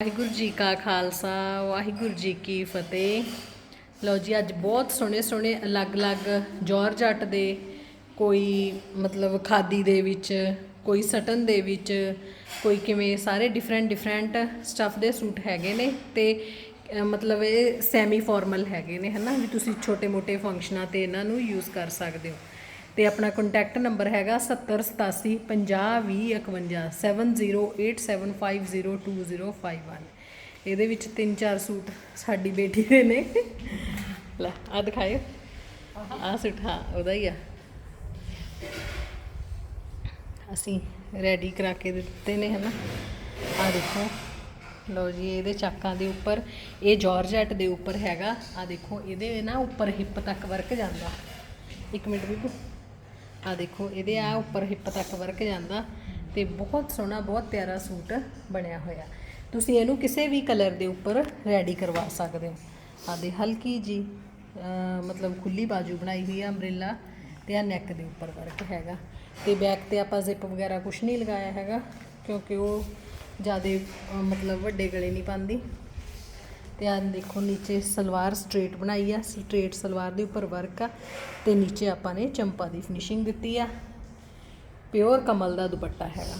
ਵਾਹਿਗੁਰੂ ਜੀ ਕਾ ਖਾਲਸਾ, ਵਾਹਿਗੁਰੂ ਜੀ ਕੀ ਫਤਿਹ। ਲਓ ਜੀ, ਅੱਜ ਬਹੁਤ ਸੋਹਣੇ ਸੋਹਣੇ ਅਲੱਗ-ਅਲੱਗ ਜਾਰਜਟ ਦੇ ਕੋਈ ਮਤਲਬ ਖਾਦੀ ਦੇ ਵਿੱਚ, ਕੋਈ ਸਟਨ ਦੇ ਵਿੱਚ, ਕੋਈ ਕਿਵੇਂ ਸਾਰੇ ਡਿਫਰੈਂਟ ਡਿਫਰੈਂਟ ਸਟਫ ਦੇ ਸੂਟ ਹੈਗੇ ਨੇ ਤੇ ਮਤਲਬ ਇਹ ਸੈਮੀ ਫਾਰਮਲ ਹੈਗੇ ਨੇ, ਹਨਾ? ਵੀ ਤੁਸੀਂ ਛੋਟੇ-ਮੋਟੇ ਫੰਕਸ਼ਨਾਂ ਤੇ ਇਹਨਾਂ ਨੂੰ ਯੂਜ਼ ਕਰ ਸਕਦੇ ਹੋ। ਤੇ ਆਪਣਾ ਕੰਟੈਕਟ ਨੰਬਰ ਹੈਗਾ 7087 502051 7087502051 ਇਹਦੇ ਵਿੱਚ ਤਿੰਨ ਚਾਰ ਸੂਟ ਸਾਡੀ ਬੇਟੀ ਦੇ ਨੇ। ਲੈ ਆ ਦਿਖਾਇਓ। ਆ ਸੂਟ, ਹਾਂ, ਉਹਦਾ ਹੀ ਆ। ਅਸੀਂ ਰੈਡੀ ਕਰਾ ਕੇ ਦਿੱਤੇ ਨੇ, ਹਨਾ? ਆ ਦੇਖੋ। ਲਓ ਜੀ, ਇਹਦੇ ਚਾਕਾਂ ਦੇ ਉੱਪਰ, ਇਹ ਜਾਰਜਟ ਦੇ ਉੱਪਰ ਹੈਗਾ। ਆ ਦੇਖੋ, ਇਹਦੇ ਨਾ ਉੱਪਰ ਹਿੱਪ ਤੱਕ ਵਰਕ ਜਾਂਦਾ। ਇੱਕ ਮਿੰਟ ਬੀਬੂ ਆ ਦੇਖੋ, ਇਹਦੇ ਆ ਉੱਪਰ ਹਿੱਪ ਤੱਕ ਵਰਕ ਜਾਂਦਾ ਤੇ ਬਹੁਤ ਸੋਹਣਾ, ਬਹੁਤ ਪਿਆਰਾ ਸੂਟ ਬਣਿਆ ਹੋਇਆ। ਤੁਸੀਂ ਇਹਨੂੰ ਕਿਸੇ ਵੀ ਕਲਰ ਦੇ ਉੱਪਰ ਰੈਡੀ ਕਰਵਾ ਸਕਦੇ ਹੋ। ਆ ਦੇ ਹਲਕੀ ਜੀ ਮਤਲਬ ਖੁੱਲੀ ਬਾਜੂ ਬਣਾਈ ਹੋਈ ਆ ਅੰਬ੍ਰੇਲਾ ਤੇ ਆ ਨੈਕ ਦੇ ਉੱਪਰ ਵਰਕ ਹੈਗਾ। ਤੇ ਬੈਕ ਤੇ ਆਪਾਂ ਜ਼ਿਪ ਵਗੈਰਾ ਕੁਝ ਨਹੀਂ ਲਗਾਇਆ ਹੈਗਾ, ਕਿਉਂਕਿ ਉਹ ਜ਼ਿਆਦਾ ਮਤਲਬ ਵੱਡੇ ਗਲੇ ਨਹੀਂ ਪਾਉਂਦੀ। ਤੇ ਆ ਦੇਖੋ ਨੀਚੇ ਸਲਵਾਰ ਸਟ੍ਰੇਟ ਬਣਾਈ ਆ, ਸਟ੍ਰੇਟ ਸਲਵਾਰ ਦੇ ਉੱਪਰ ਵਰਕ ਆ ਤੇ ਨੀਚੇ ਆਪਾਂ ਨੇ ਚੰਪਾ ਦੀ ਫਿਨਿਸ਼ਿੰਗ ਦਿੱਤੀ ਆ। ਪਿਓਰ ਕਮਲ ਦਾ ਦੁਪੱਟਾ ਹੈਗਾ।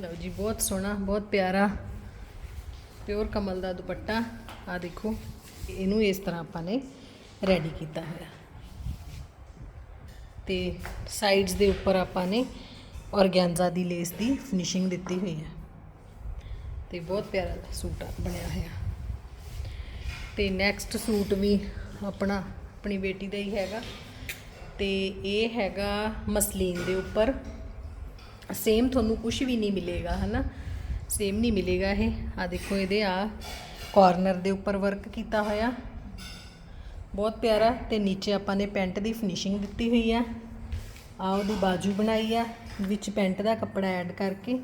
ਲਓ ਜੀ, ਬਹੁਤ ਸੋਹਣਾ, ਬਹੁਤ ਪਿਆਰਾ ਪਿਓਰ ਕਮਲ ਦਾ ਦੁਪੱਟਾ। ਆ ਦੇਖੋ, ਇਹਨੂੰ ਇਸ ਤਰ੍ਹਾਂ ਆਪਾਂ ਨੇ ਰੈਡੀ ਕੀਤਾ ਹੋਇਆ। ਤੇ ਸਾਈਡਸ ਦੇ ਉੱਪਰ ਆਪਾਂ ਨੇ ਔਰਗੈਂਜ਼ਾ ਦੀ ਲੇਸ ਦੀ ਫਿਨਿਸ਼ਿੰਗ ਦਿੱਤੀ ਹੋਈ ਹੈ। ਤੇ ਬਹੁਤ ਪਿਆਰਾ ਸੂਟ ਬਣਿਆ ਹੋਇਆ। ਤੇ ਨੈਕਸਟ ਸੂਟ ਵੀ ਆਪਣਾ, ਆਪਣੀ ਬੇਟੀ ਦਾ ਹੀ ਹੈਗਾ। ਤੇ ਇਹ ਹੈਗਾ ਮਸਲੀਨ ਦੇ ਉੱਪਰ। ਸੇਮ ਤੁਹਾਨੂੰ ਕੁਝ ਵੀ ਨਹੀਂ ਮਿਲੇਗਾ, ਹਨਾ? ਸੇਮ ਨਹੀਂ ਮਿਲੇਗਾ ਇਹ। ਆ ਦੇਖੋ, ਇਹਦੇ ਆ ਕਾਰਨਰ ਦੇ ਉੱਪਰ ਵਰਕ ਕੀਤਾ ਹੋਇਆ। ਬਹੁਤ ਪਿਆਰਾ। ਤੇ ਨੀਚੇ ਆਪਾਂ ਨੇ ਪੈਂਟ ਦੀ ਫਿਨਿਸ਼ਿੰਗ ਦਿੱਤੀ ਹੋਈ ਆ ਆ ਉਹਦੀ ਬਾਜੂ ਬਣਾਈ ਆ, ਵਿੱਚ ਪੈਂਟ ਦਾ ਕੱਪੜਾ ਐਡ ਕਰਕੇ।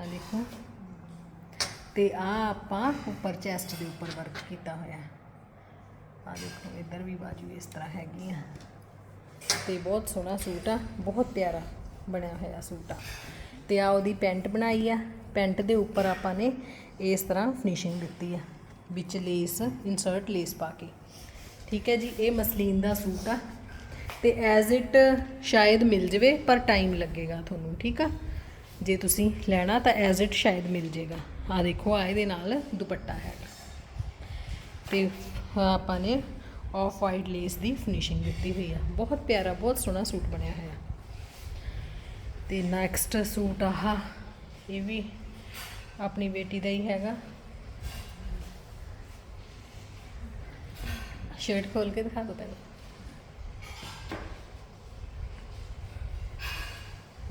ਆ ਦੇਖੋ। ਤੇ ਆ ਆਪਾਂ ਉੱਪਰ ਚੈਸਟ ਦੇ ਉੱਪਰ ਵਰਕ ਕੀਤਾ ਹੋਇਆ। ਆ ਦੇਖੋ, ਇੱਧਰ ਵੀ ਬਾਜੂ ਇਸ ਤਰ੍ਹਾਂ ਹੈਗੀ ਆ। ਤੇ ਬਹੁਤ ਸੋਹਣਾ ਸੂਟ ਆ, ਬਹੁਤ ਪਿਆਰਾ ਬਣਿਆ ਹੋਇਆ ਸੂਟ ਆ। ਤੇ ਆ ਉਹਦੀ ਪੈਂਟ ਬਣਾਈ ਆ। ਪੈਂਟ ਦੇ ਉੱਪਰ ਆਪਾਂ ਨੇ ਇਸ ਤਰ੍ਹਾਂ ਫਿਨਿਸ਼ਿੰਗ ਦਿੱਤੀ ਆ, ਵਿੱਚ ਲੇਸ ਇਨਸਰਟ ਲੇਸ ਪਾ ਕੇ। ਠੀਕ ਹੈ ਜੀ, ਇਹ ਮਸਲੀਨ ਦਾ ਸੂਟ ਆ। ਤੇ ਐਜ਼ ਇਟ ਸ਼ਾਇਦ ਮਿਲ ਜਵੇ, ਪਰ ਟਾਈਮ ਲੱਗੇਗਾ ਤੁਹਾਨੂੰ, ਠੀਕ ਆ? ਜੇ ਤੁਸੀਂ ਲੈਣਾ ਤਾਂ ਐਜ਼ ਇਟ ਸ਼ਾਇਦ ਮਿਲ ਜੇਗਾ। ਆ ਦੇਖੋ, ਆ ਇਹਦੇ ਨਾਲ ਦੁਪੱਟਾ ਹੈਗਾ ਤੇ ਆਪਾਂ ਨੇ ਆਫ ਵਾਈਟ ਲੇਸ ਦੀ ਫਿਨਿਸ਼ਿੰਗ ਦਿੱਤੀ ਹੋਈ ਆ। ਬਹੁਤ ਪਿਆਰਾ, ਬਹੁਤ ਸੋਹਣਾ ਸੂਟ ਬਣਿਆ ਹੋਇਆ। ਤੇ ਨੈਕਸਟ ਸੂਟ ਆਹ, ਇਹ ਵੀ ਆਪਣੀ ਬੇਟੀ ਦਾ ਹੀ ਹੈਗਾ। ਸ਼ਰਟ ਖੋਲ ਕੇ ਦਿਖਾ ਦੋ ਪਹਿਲਾਂ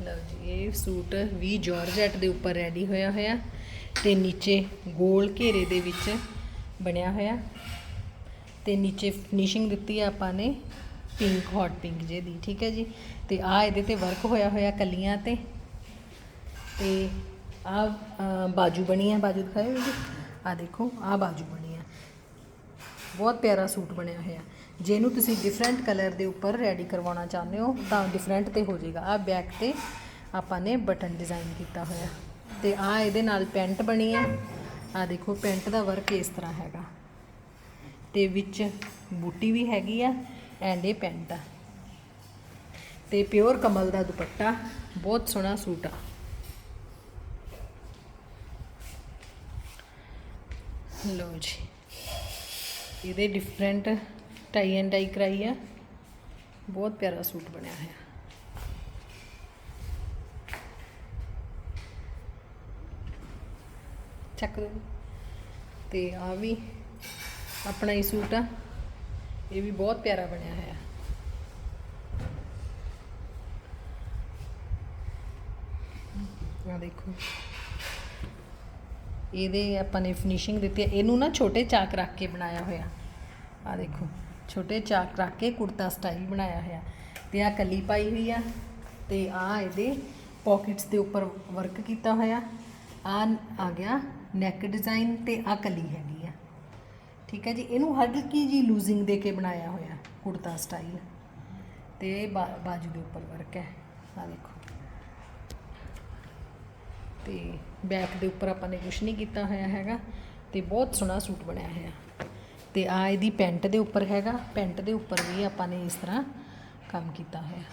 ਲਓ ਜੀ ਇਹ ਸੂਟ ਵੀ ਜਾਰਜਟ ਦੇ ਉੱਪਰ ਰੈਡੀ ਹੋਇਆ ਹੋਇਆ ਤੇ ਨੀਚੇ ਗੋਲ ਘੇਰੇ ਦੇ ਵਿੱਚ ਬਣਿਆ ਹੋਇਆ। ਤੇ ਨੀਚੇ ਫਿਨਿਸ਼ਿੰਗ ਦਿੱਤੀ ਆ ਆਪਾਂ ਨੇ ਪਿੰਕ ਹੌਟ ਪਿੰਕ ਜੇ ਦੀ, ਠੀਕ ਹੈ ਜੀ? ਤੇ ਆ ਇਹਦੇ ਤੇ ਵਰਕ ਹੋਇਆ ਹੋਇਆ ਕਲੀਆਂ ਤੇ। ਤੇ ਆ ਬਾਜੂ ਬਣੀ ਹੈ ਬਾਜੂ ਦਿਖਾਓ ਜੀ। ਆ ਦੇਖੋ, ਆ ਬਾਜੂ ਬਣੀ ਹੈ ਬਹੁਤ ਪਿਆਰਾ ਸੂਟ ਬਣਿਆ ਹੋਇਆ। ਜਿਹਨੂੰ ਤੁਸੀਂ ਡਿਫਰੈਂਟ ਕਲਰ ਦੇ ਉੱਪਰ ਰੈਡੀ ਕਰਵਾਉਣਾ ਚਾਹੁੰਦੇ ਹੋ ਤਾਂ ਡਿਫਰੈਂਟ ਤੇ ਹੋ ਜਾਏਗਾ। ਆ ਬੈਕ ਤੇ ਆਪਾਂ ਨੇ ਬਟਨ ਡਿਜ਼ਾਈਨ ਕੀਤਾ ਹੋਇਆ। ਤੇ ਆ ਇਹਦੇ ਨਾਲ ਪੈਂਟ ਬਣੀ ਹੈ। ਆ ਦੇਖੋ, ਪੈਂਟ ਦਾ ਵਰਕ ਇਸ ਤਰ੍ਹਾਂ ਹੈਗਾ। ਤੇ ਵਿੱਚ ਬੂਟੀ ਵੀ ਹੈਗੀ ਆ ਐਂਡ ਇਹ ਪੈਂਟ ਆ। ਤੇ ਪਿਓਰ ਕਮਲ ਦਾ ਦੁਪੱਟਾ, ਬਹੁਤ ਸੋਹਣਾ ਸੂਟ ਆ। ਲਓ ਜੀ, ਇਹਦੇ ਡਿਫਰੈਂਟ ਟਾਈ ਐਂਡ ਡਾਈ ਕਰਾਈ ਆ। ਬਹੁਤ ਪਿਆਰਾ ਸੂਟ ਬਣਿਆ ਹੋਇਆ। ਚੱਕ ਦੇ। ਤੇ ਆ ਵੀ ਆਪਣਾ ਹੀ ਸੂਟ ਆ। ਇਹ ਵੀ ਬਹੁਤ ਪਿਆਰਾ ਬਣਿਆ ਹੋਇਆ। ਆ ਦੇਖੋ। ਇਹਦੇ ਆਪਾਂ ਨੇ ਫਿਨਿਸ਼ਿੰਗ ਦਿੱਤੀ ਹੈ ਇਹਨੂੰ ਨਾ ਛੋਟੇ ਚਾਕ ਰੱਖ ਕੇ ਬਣਾਇਆ ਹੋਇਆ। ਆ ਦੇਖੋ। ਛੋਟੇ ਚਾਕ ਰੱਖ ਕੇ ਕੁੜਤਾ ਸਟਾਈਲ ਬਣਾਇਆ ਹੋਇਆ। ਤੇ ਆ ਕਲੀ ਪਾਈ ਹੋਈ ਆ। ਤੇ ਆ ਇਹਦੇ ਪਾਕਟਸ ਦੇ ਉੱਪਰ ਵਰਕ ਕੀਤਾ ਹੋਇਆ। ਆ ਆ ਗਿਆ। ਨੈਕ ਡਿਜ਼ਾਈਨ ਤੇ ਆ ਕਲੀ ਹੈਗੀ ਆ। ਠੀਕ ਹੈ ਜੀ, ਇਹਨੂੰ ਹਲਕੀ ਜੀ ਲੂਜ਼ਿੰਗ ਦੇ ਕੇ ਬਣਾਇਆ ਹੋਇਆ ਕੁੜਤਾ ਸਟਾਈਲ ਤੇ ਇਹ ਬਾਜੂ ਦੇ ਉੱਪਰ ਵਰਕ ਹੈ। ਆ ਦੇਖੋ ਤੇ ਬੈਕ ਦੇ ਉੱਪਰ ਆਪਾਂ ਨੇ ਕੁਝ ਨਹੀਂ ਕੀਤਾ ਹੋਇਆ ਹੈਗਾ। ਤੇ ਬਹੁਤ ਸੋਹਣਾ ਸੂਟ ਬਣਿਆ ਹੋਇਆ। ਤੇ ਆ ਇਹਦੀ ਪੈਂਟ ਦੇ ਉੱਪਰ ਹੈਗਾ। ਪੈਂਟ ਦੇ ਉੱਪਰ ਵੀ ਆਪਾਂ ਨੇ ਇਸ ਤਰ੍ਹਾਂ ਕੰਮ ਕੀਤਾ ਹੋਇਆ।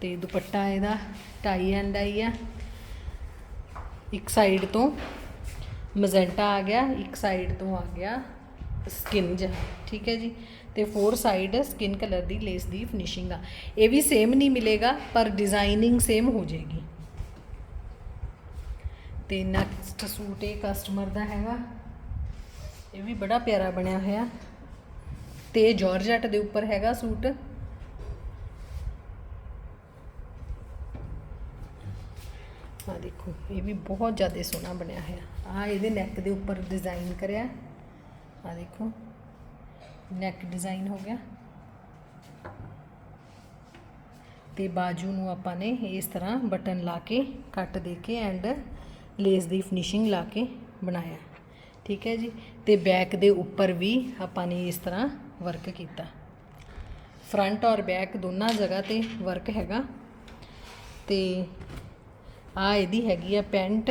ਤੇ ਦੁਪੱਟਾ ਇਹਦਾ ਟਾਈ ਐਂਡ ਆਈ ਆ। ਇੱਕ ਸਾਈਡ ਤੋਂ ਮਜ਼ੈਂਟਾ ਆ ਗਿਆ, ਇੱਕ ਸਾਈਡ ਤੋਂ ਆ ਗਿਆ ਸਕਿਨ ਜਿਹਾ, ਠੀਕ ਹੈ ਜੀ? ਤੇ ਫੋਰ ਸਾਈਡ ਸਕਿਨ ਕਲਰ ਦੀ ਲੇਸ ਦੀ ਫਿਨਿਸ਼ਿੰਗ ਆ। ਇਹ ਵੀ ਸੇਮ ਨਹੀਂ ਮਿਲੇਗਾ, ਪਰ ਡਿਜ਼ਾਈਨਿੰਗ ਸੇਮ ਹੋ ਜਾਏਗੀ। ਤੇ ਨੈਕਸਟ ਸੂਟ ਇਹ ਕਸਟਮਰ ਦਾ ਹੈਗਾ। ਇਹ ਵੀ ਬੜਾ ਪਿਆਰਾ ਬਣਿਆ ਹੋਇਆ। ਤੇ ਜਾਰਜਟ ਦੇ ਉੱਪਰ ਹੈਗਾ ਸੂਟ। ਆ ਦੇਖੋ, ਇਹ ਵੀ ਬਹੁਤ ਜ਼ਿਆਦਾ ਸੋਹਣਾ ਬਣਿਆ ਹੋਇਆ। ਆ ਇਹਦੇ ਨੈਕ ਦੇ ਉੱਪਰ ਡਿਜ਼ਾਈਨ ਕਰਿਆ। ਆ ਦੇਖੋ ਨੈਕ ਡਿਜ਼ਾਈਨ ਹੋ ਗਿਆ। ਤੇ ਬਾਜੂ ਨੂੰ ਆਪਾਂ ਨੇ ਇਸ ਤਰ੍ਹਾਂ ਬਟਨ ਲਾ ਕੇ, ਕੱਟ ਦੇ ਕੇ ਐਂਡ ਲੇਸ ਦੀ ਫਿਨਿਸ਼ਿੰਗ ਲਾ ਕੇ ਬਣਾਇਆ। ਠੀਕ ਹੈ ਜੀ? ਤੇ ਬੈਕ ਦੇ ਉੱਪਰ ਵੀ ਆਪਾਂ ਨੇ ਇਸ ਤਰ੍ਹਾਂ ਵਰਕ ਕੀਤਾ। ਫਰੰਟ ਔਰ ਬੈਕ ਦੋਨਾਂ ਜਗ੍ਹਾ ਤੇ ਵਰਕ ਹੈਗਾ। ਤੇ ਆ ਇਹਦੀ ਹੈਗੀ ਆ ਪੈਂਟ।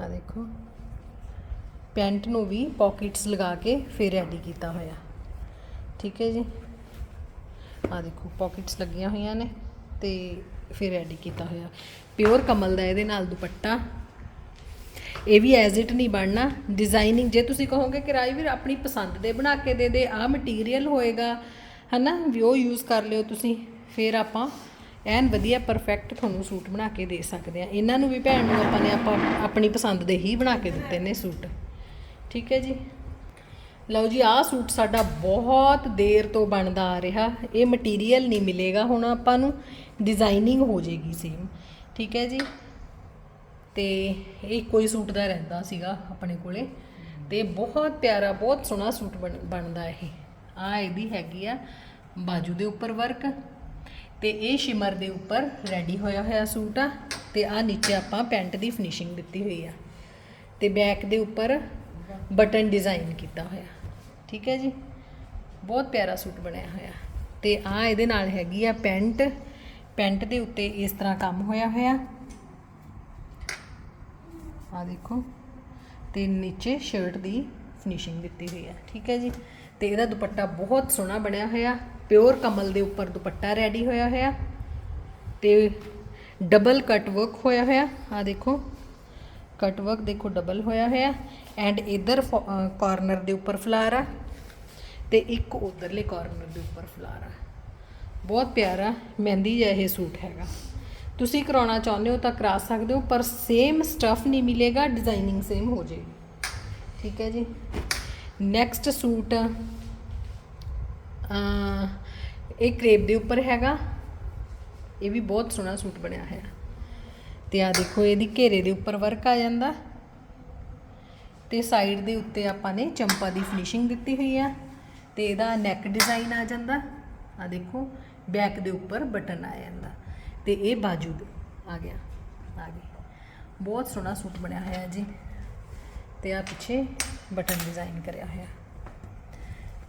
ਆ ਦੇਖੋ। ਪੈਂਟ ਨੂੰ ਵੀ ਪਾਕਟਸ ਲਗਾ ਕੇ ਫਿਰ ਰੈਡੀ ਕੀਤਾ ਹੋਇਆ। ਠੀਕ ਹੈ ਜੀ। ਆ ਦੇਖੋ ਪਾਕਟਸ ਲੱਗੀਆਂ ਹੋਈਆਂ ਨੇ ਤੇ ਫਿਰ ਰੈਡੀ ਕੀਤਾ ਹੋਇਆ। ਪਿਓਰ ਕਮਲ ਦਾ ਇਹਦੇ ਨਾਲ ਦੁਪੱਟਾ। ਇਹ ਵੀ ਐਜ਼ ਇਟ ਨਹੀਂ ਬਣਨਾ। ਡਿਜ਼ਾਈਨਿੰਗ ਜੇ ਤੁਸੀਂ ਕਹੋਗੇ ਕਿ ਰਾਜਵੀਰ, ਆਪਣੀ ਪਸੰਦ ਦੇ ਬਣਾ ਕੇ ਦੇ ਦੇ ਆ ਮਟੀਰੀਅਲ ਹੋਏਗਾ, ਹਨਾ? ਵੀ ਉਹ ਯੂਜ਼ ਕਰ ਲਿਓ ਤੁਸੀਂ, ਫਿਰ ਆਪਾਂ ਐਨ ਵਧੀਆ ਪਰਫੈਕਟ ਤੁਹਾਨੂੰ ਸੂਟ ਬਣਾ ਕੇ ਦੇ ਸਕਦੇ ਆ। ਇਹਨਾਂ ਨੂੰ ਵੀ ਭੈਣ ਨੂੰ ਆਪਾਂ ਨੇ ਆਪਾਂ ਆਪਣੀ ਪਸੰਦ ਦੇ ਹੀ ਬਣਾ ਕੇ ਦਿੱਤੇ ਨੇ ਸੂਟ। ਠੀਕ ਹੈ ਜੀ? ਲਓ ਜੀ, ਆਹ ਸੂਟ ਸਾਡਾ ਬਹੁਤ ਦੇਰ ਤੋਂ ਬਣਦਾ ਆ ਰਿਹਾ। ਇਹ ਮਟੀਰੀਅਲ ਨਹੀਂ ਮਿਲੇਗਾ, ਹੁਣ ਆਪਾਂ ਨੂੰ ਡਿਜ਼ਾਈਨਿੰਗ ਹੋ ਜਾਏਗੀ ਸੇਮ ਠੀਕ ਹੈ ਜੀ? ਤੇ ਇਹ ਕੋਈ ਸੂਟ ਦਾ ਰਹਿੰਦਾ ਸੀਗਾ ਆਪਣੇ ਕੋਲੇ। ਤੇ ਬਹੁਤ ਪਿਆਰਾ, ਬਹੁਤ ਸੋਹਣਾ ਸੂਟ ਬਣ- ਬਣਦਾ ਇਹ। ਆ ਇਹਦੀ ਹੈਗੀ ਆ ਬਾਜੂ ਦੇ ਉੱਪਰ ਵਰਕ ਤੇ ਇਹ ਸ਼ਿਮਰ ਦੇ ਉੱਪਰ ਰੈਡੀ ਹੋਇਆ ਹੋਇਆ ਸੂਟ ਆ ਤੇ ਆ ਨੀਚੇ ਆਪਾਂ ਪੈਂਟ ਦੀ ਫਿਨਿਸ਼ਿੰਗ ਦਿੱਤੀ ਹੋਈ ਆ। ਤੇ ਬੈਕ ਦੇ ਉੱਪਰ ਬਟਨ ਡਿਜ਼ਾਈਨ ਕੀਤਾ ਹੋਇਆ। ਠੀਕ ਹੈ ਜੀ? ਬਹੁਤ ਪਿਆਰਾ ਸੂਟ ਬਣਿਆ ਹੋਇਆ। ਤੇ ਆ ਇਹਦੇ ਨਾਲ ਹੈਗੀ ਆ ਪੈਂਟ। ਪੈਂਟ ਦੇ ਉੱਤੇ ਇਸ ਤਰ੍ਹਾਂ ਕੰਮ ਹੋਇਆ ਹੋਇਆ। ਆ ਦੇਖੋ। ਤੇ ਨੀਚੇ ਸ਼ਰਟ ਦੀ ਫਿਨਿਸ਼ਿੰਗ ਦਿੱਤੀ ਹੋਈ ਹੈ ਠੀਕ ਹੈ ਜੀ? ਤੇ ਇਹਦਾ ਦੁਪੱਟਾ ਬਹੁਤ ਸੋਹਣਾ ਬਣਿਆ ਹੋਇਆ। ਪਿਓਰ ਕਮਲ ਦੇ ਉੱਪਰ ਦੁਪੱਟਾ ਰੈਡੀ ਹੋਇਆ ਹੋਇਆ। ਤੇ ਡਬਲ ਕੱਟ ਵਰਕ ਹੋਇਆ ਹੋਇਆ। ਆ ਦੇਖੋ ਕੱਟ ਵਰਕ ਦੇਖੋ ਡਬਲ ਹੋਇਆ ਹੋਇਆ। ਐਂਡ ਇਧਰ ਕਾਰਨਰ ਦੇ ਉੱਪਰ ਫਲਾਰ ਆ ਤੇ ਇੱਕ ਉਧਰਲੇ ਕਾਰਨਰ ਦੇ ਉੱਪਰ ਫਲਾਰ ਆ। ਬਹੁਤ ਪਿਆਰਾ, ਮਹਿੰਦੀ ਜਿਹਾ ਇਹ ਸੂਟ ਹੈਗਾ। ਤੁਸੀਂ ਕਰਾਉਣਾ ਚਾਹੁੰਦੇ ਹੋ ਤਾਂ ਕਰਾ ਸਕਦੇ ਹੋ, ਪਰ ਸੇਮ ਸਟਫ ਨਹੀਂ ਮਿਲੇਗਾ ਡਿਜ਼ਾਈਨਿੰਗ ਸੇਮ ਹੋ ਜਾਏਗੀ। ਠੀਕ ਹੈ ਜੀ? ਨੈਕਸਟ ਸੂਟ ਅ ਇਹ ਕ੍ਰੇਪ ਦੇ ਉੱਪਰ ਹੈਗਾ। ਇਹ ਵੀ ਬਹੁਤ ਸੋਹਣਾ ਸੂਟ ਬਣਿਆ ਹੋਇਆ। ਤੇ ਆ ਦੇਖੋ, ਇਹਦੀ ਘੇਰੇ ਦੇ ਉੱਪਰ ਵਰਕ ਆ ਜਾਂਦਾ। ਤੇ ਸਾਈਡ ਦੇ ਉੱਤੇ ਆਪਾਂ ਨੇ ਚੰਪਾ ਦੀ ਫਿਨਿਸ਼ਿੰਗ ਦਿੱਤੀ ਹੋਈ ਆ। ਤੇ ਇਹਦਾ ਨੈਕ ਡਿਜ਼ਾਈਨ ਆ ਜਾਂਦਾ। ਆ ਦੇਖੋ ਬੈਕ ਦੇ ਉੱਪਰ ਬਟਨ ਆ ਜਾਂਦਾ। ਤੇ ਇਹ ਬਾਜੂ ਆ ਗਿਆ। ਆ ਗਈ ਬਹੁਤ ਸੋਹਣਾ ਸੂਟ ਬਣਿਆ ਹੋਇਆ ਜੀ। ਤੇ ਆ ਪਿੱਛੇ ਬਟਨ ਡਿਜ਼ਾਈਨ ਕਰਿਆ ਹੋਇਆ।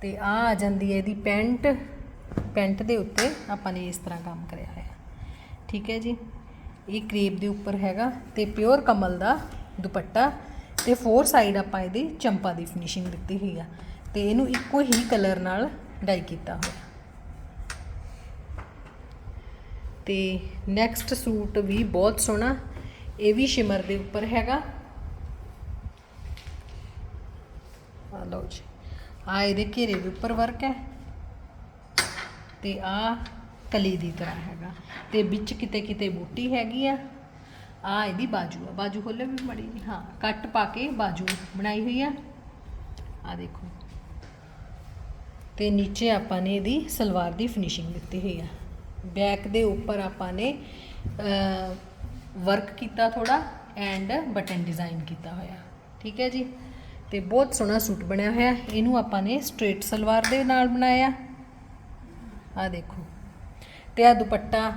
ਤੇ ਆ ਆ ਜਾਂਦੀ ਹੈ ਇਹਦੀ ਪੈਂਟ। ਪੈਂਟ ਦੇ ਉੱਤੇ ਆਪਾਂ ਨੇ ਇਸ ਤਰ੍ਹਾਂ ਕੰਮ ਕਰਿਆ ਹੋਇਆ। ਠੀਕ ਹੈ ਜੀ? ਇਹ ਕਰੀਬ ਦੇ ਉੱਪਰ ਹੈਗਾ ਤੇ ਪਿਓਰ ਕਮਲ ਦਾ ਦੁਪੱਟਾ ਤੇ ਫੋਰ ਸਾਈਡ ਆਪਾਂ ਇਹਦੀ ਚੰਪਾ ਦੀ ਫਿਨਿਸ਼ਿੰਗ ਦਿੱਤੀ ਹੋਈ ਆ ਤੇ ਇਹਨੂੰ ਇੱਕੋ ਹੀ ਕਲਰ ਨਾਲ ਡਾਈ ਕੀਤਾ ਹੋਇਆ। ਤੇ ਨੈਕਸਟ ਸੂਟ ਵੀ ਬਹੁਤ ਸੋਹਣਾ, ਇਹ ਵੀ ਸ਼ਿਮਰ ਦੇ ਉੱਪਰ ਹੈਗਾ ਲਓ ਜੀ। ਆ ਇਹਦੇ ਘੇਰੇ ਦੇ ਉੱਪਰ ਵਰਕ ਹੈ। ਤੇ ਆ ਕਲੀ ਦੀ ਤਰ੍ਹਾਂ ਹੈਗਾ। ਤੇ ਵਿੱਚ ਕਿਤੇ ਕਿਤੇ ਬੂਟੀ ਹੈਗੀ ਆ। ਆ ਇਹਦੀ ਬਾਜੂ ਆ। ਬਾਜੂ ਖੋਲੇ ਵੀ ਮੜੀ ਹਾਂ, ਕੱਟ ਪਾ ਕੇ ਬਾਜੂ ਬਣਾਈ ਹੋਈ ਆ। ਆ ਦੇਖੋ। ਤੇ ਨੀਚੇ ਆਪਾਂ ਨੇ ਇਹਦੀ ਸਲਵਾਰ ਦੀ ਫਿਨਿਸ਼ਿੰਗ ਦਿੱਤੀ ਹੋਈ ਆ। ਬੈਕ ਦੇ ਉੱਪਰ ਆਪਾਂ ਨੇ ਵਰਕ ਕੀਤਾ ਥੋੜਾ ਐਂਡ ਬਟਨ ਡਿਜ਼ਾਈਨ ਕੀਤਾ ਹੋਇਆ। ਠੀਕ ਹੈ ਜੀ? ਤੇ ਬਹੁਤ ਸੋਹਣਾ ਸੂਟ ਬਣਿਆ ਹੋਇਆ। ਇਹਨੂੰ ਆਪਾਂ ਨੇ ਸਟ੍ਰੇਟ ਸਲਵਾਰ ਦੇ ਨਾਲ ਬਣਾਇਆ। ਆ ਦੇਖੋ। ਤੇ ਆ ਦੁਪੱਟਾ,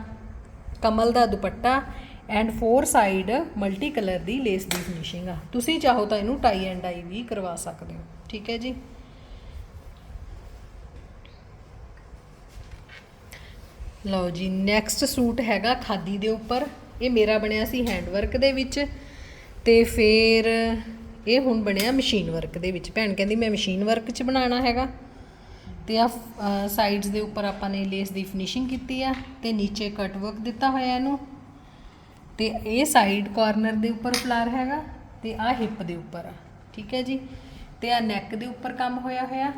ਕਮਲ ਦਾ dupatta and four side multi colour the lace ਦੀ ਫਿਨਿਸ਼ਿੰਗ ਆ। ਤੁਸੀਂ ਚਾਹੋ ਤਾਂ ਇਹਨੂੰ ਟਾਈ ਐਂਡ ਡਾਈ ਵੀ ਕਰਵਾ ਸਕਦੇ ਹੋ। ਠੀਕ ਹੈ ਜੀ? ਲਓ ਜੀ ਨੈਕਸਟ ਸੂਟ ਹੈਗਾ ਖਾਦੀ ਦੇ ਉੱਪਰ। ਇਹ ਮੇਰਾ ਬਣਿਆ ਸੀ ਹੈਂਡਵਰਕ ਦੇ ਵਿੱਚ। ਤੇ ਫਿਰ ਇਹ ਹੁਣ ਬਣਿਆ ਮਸ਼ੀਨ ਵਰਕ ਦੇ ਵਿੱਚ। ਭੈਣ ਕਹਿੰਦੀ, ਮੈਂ ਮਸ਼ੀਨ ਵਰਕ 'ਚ ਬਣਾਉਣਾ ਹੈਗਾ। ਤੇ ਆ ਸਾਈਡਸ ਦੇ ਉੱਪਰ ਆਪਾਂ ਨੇ ਲੇਸ ਦੀ ਫਿਨਿਸ਼ਿੰਗ ਕੀਤੀ ਆ ਤੇ ਨੀਚੇ ਕਟ ਵਰਕ ਦਿੱਤਾ ਹੋਇਆ ਇਹਨੂੰ। ਤੇ ਇਹ ਸਾਈਡ ਕਾਰਨਰ ਦੇ ਉੱਪਰ ਫਲਾਰ ਹੈਗਾ ਤੇ ਆ ਹਿੱਪ ਦੇ ਉੱਪਰ ਆ। ਠੀਕ ਹੈ ਜੀ? ਤੇ ਆ ਨੈਕ ਦੇ ਉੱਪਰ ਕੰਮ ਹੋਇਆ ਹੋਇਆ।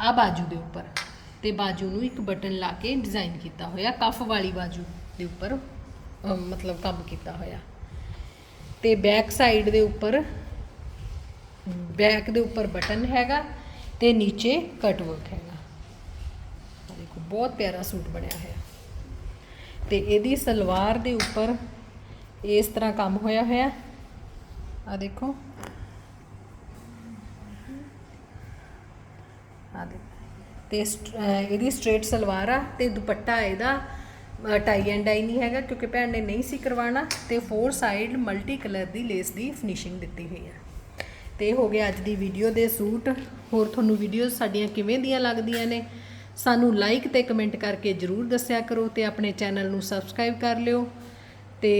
ਆ ਬਾਜੂ ਦੇ ਉੱਪਰ। ਤੇ ਬਾਜੂ ਨੂੰ ਇੱਕ ਬਟਨ ਲਾ ਕੇ ਡਿਜ਼ਾਈਨ ਕੀਤਾ ਹੋਇਆ ਕਫ ਵਾਲੀ ਬਾਜੂ ਦੇ ਉੱਪਰ ਮਤਲਬ ਕੰਮ ਕੀਤਾ ਹੋਇਆ। ਤੇ ਬੈਕ ਸਾਈਡ ਦੇ ਉੱਪਰ ਬੈਕ ਦੇ ਉੱਪਰ ਬਟਨ ਹੈਗਾ ਤੇ ਨੀਚੇ ਕਟ ਵਰਕ ਹੈਗਾ। ਦੇਖੋ, ਬਹੁਤ ਪਿਆਰਾ ਸੂਟ ਬਣਿਆ ਹੋਇਆ। ਤੇ ਇਹਦੀ ਸਲਵਾਰ ਦੇ ਉੱਪਰ ਇਸ ਤਰ੍ਹਾਂ ਕੰਮ ਹੋਇਆ ਹੋਇਆ। ਆ ਦੇਖੋ। ਆ ਦੇਖੋ। ਤੇ ਇਹਦੀ ਸਟ੍ਰੇਟ ਸਲਵਾਰ ਆ ਤੇ ਦੁਪੱਟਾ ਇਹਦਾ ਟਾਈ ਐਂਡ ਡਾਈ ਨਹੀਂ ਹੈਗਾ ਕਿਉਂਕਿ ਭੈਣ ਨੇ ਨਹੀਂ ਸੀ ਕਰਵਾਉਣਾ ਤੇ ਫੋਰ ਸਾਈਡ ਮਲਟੀ ਕਲਰ ਦੀ ਲੇਸ ਦੀ ਫਿਨਿਸ਼ਿੰਗ ਦਿੱਤੀ ਹੋਈ ਹੈ ਤੇ ਹੋ ਗਿਆ ਅੱਜ ਦੀ ਵੀਡੀਓ ਦੇ ਸੂਟ। ਹੋਰ ਤੁਹਾਨੂੰ ਵੀਡੀਓਜ਼ ਸਾਡੀਆਂ ਕਿਵੇਂ ਦੀਆਂ ਲੱਗਦੀਆਂ ਨੇ, ਸਾਨੂੰ ਲਾਈਕ ਤੇ ਕਮੈਂਟ ਕਰਕੇ ਜਰੂਰ ਦੱਸਿਆ ਕਰੋ ਤੇ ਆਪਣੇ ਚੈਨਲ ਨੂੰ ਸਬਸਕ੍ਰਾਈਬ ਕਰ ਲਿਓ ਤੇ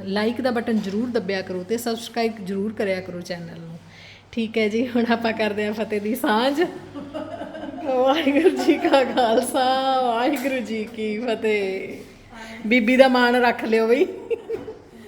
ਲਾਈਕ ਦਾ ਬਟਨ ਜਰੂਰ ਦੱਬਿਆ ਕਰੋ ਤੇ ਸਬਸਕ੍ਰਾਈਬ ਜਰੂਰ ਕਰਿਆ ਕਰੋ ਚੈਨਲ ਨੂੰ। ਠੀਕ ਹੈ ਜੀ, ਹੁਣ ਆਪਾਂ ਕਰਦੇ ਹਾਂ ਫਤਿਹ ਦੀ ਸਾਂਝ। ਵਾਹਿਗੁਰੂ ਜੀ ਕਾ ਖਾਲਸਾ, ਵਾਹਿਗੁਰੂ ਜੀ ਕੀ ਫਤਿਹ। ਬੀਬੀ ਦਾ ਮਾਣ ਰੱਖ ਲਿਓ ਬਈ।